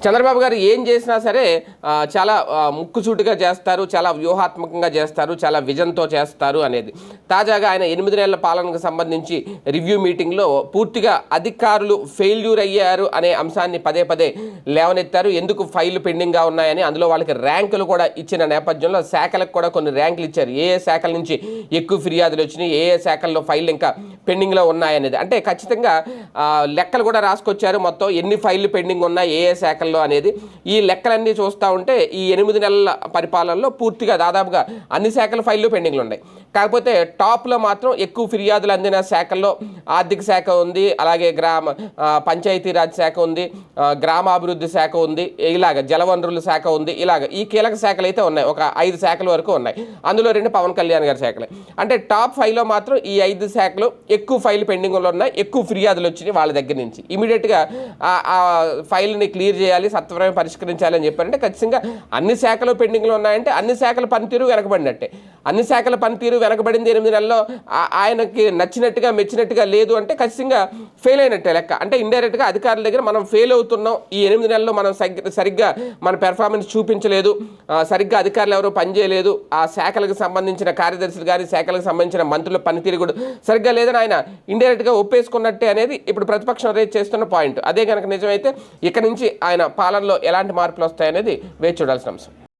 చంద్రబాబు గారు ఏం చేసినా సరే చాలా ఆ, ముక్కుసూటిగా చేస్తారు చాలా వ్యూహాత్మకంగా చేస్తారు చాలా విజన్తో చేస్తారు అనేది. తాజాగా ఆయన ఎనిమిది నెలల పాలనకు సంబంధించి రివ్యూ మీటింగ్లో పూర్తిగా అధికారులు ఫెయిల్యూర్ అయ్యారు అనే అంశాన్ని పదే పదే లేవనెత్తారు. ఎందుకు ఫైళ్ళు పెండింగ్గా ఉన్నాయని అందులో వాళ్ళకి ర్యాంకులు కూడా ఇచ్చిన నేపథ్యంలో శాఖలకు కూడా కొన్ని ర్యాంకులు ఇచ్చారు. ఏ ఏ శాఖల నుంచి ఎక్కువ ఫిర్యాదులు వచ్చినాయి ఏ ఏ శాఖల్లో ఫైళ్ళు ఇంకా పెండింగ్లో ఉన్నాయనేది. అంటే ఖచ్చితంగా లెక్కలు కూడా రాసుకొచ్చారు. మొత్తం ఎన్ని ఫైళ్ళు పెండింగ్ ఉన్నాయి ఏ ఏ శాఖల్లో అనేది. ఈ లెక్కలన్నీ చూస్తూ ఉంటే ఈ ఎనిమిది నెలల పరిపాలనలో పూర్తిగా దాదాపుగా అన్ని శాఖల ఫైళ్ళు పెండింగ్లు ఉన్నాయి. కాకపోతే టాప్లో మాత్రం ఎక్కువ ఫిర్యాదులు అందిన శాఖల్లో ఆర్థిక శాఖ ఉంది అలాగే గ్రామ పంచాయతీరాజ్ శాఖ ఉంది గ్రామాభివృద్ధి శాఖ ఉంది ఇలాగ జలవనరుల శాఖ ఉంది ఇలాగ ఈ కీలక శాఖలు అయితే ఉన్నాయి ఒక ఐదు శాఖల వరకు ఉన్నాయి. అందులో రెండు పవన్ కళ్యాణ్ గారి శాఖలే. అంటే టాప్ ఫైవ్లో మాత్రం ఈ ఐదు శాఖలు ఎక్కువ ఫైల్ పెండింగ్లో ఉన్నాయి ఎక్కువ ఫిర్యాదులు వచ్చినాయి వాళ్ళ దగ్గర నుంచి. ఇమీడియట్గా ఆ ఫైల్ని క్లియర్ చేయాలి సత్వరమే పరిష్కరించాలని చెప్పారంటే ఖచ్చితంగా అన్ని శాఖలు పెండింగ్లో ఉన్నాయంటే అన్ని శాఖల పనితీరు వెనకబడినట్టే. అన్ని శాఖల పనితీరు వెనకబడింది ఎనిమిది నెలల్లో. ఆయనకి నచ్చినట్టుగా మెచ్చినట్టుగా లేదు అంటే ఖచ్చితంగా ఫెయిల్ అయినట్టే లెక్క. అంటే ఇండైరెక్ట్గా అధికారుల దగ్గర మనం ఫెయిల్ అవుతున్నాం. ఈ ఎనిమిది నెలల్లో మనం సరిగ్గా మన పెర్ఫార్మెన్స్ చూపించలేదు. సరిగ్గా అధికారులు ఎవరు పనిచేయలేదు ఆ శాఖలకు సంబంధించిన కార్యదర్శులు కానీ శాఖలకు సంబంధించిన మంత్రుల పనితీరు కూడా సరిగ్గా లేదని ఆయన ఇండైరెక్ట్గా ఒప్పేసుకున్నట్టే అనేది ఇప్పుడు ప్రతిపక్షం రేజ్ చేస్తున్న పాయింట్ అదే కనుక నిజమైతే ఇక నుంచి ఆయన పాలనలో ఎలాంటి మార్పులు వస్తాయనేది వేచి చూడాల్సిన అంశం.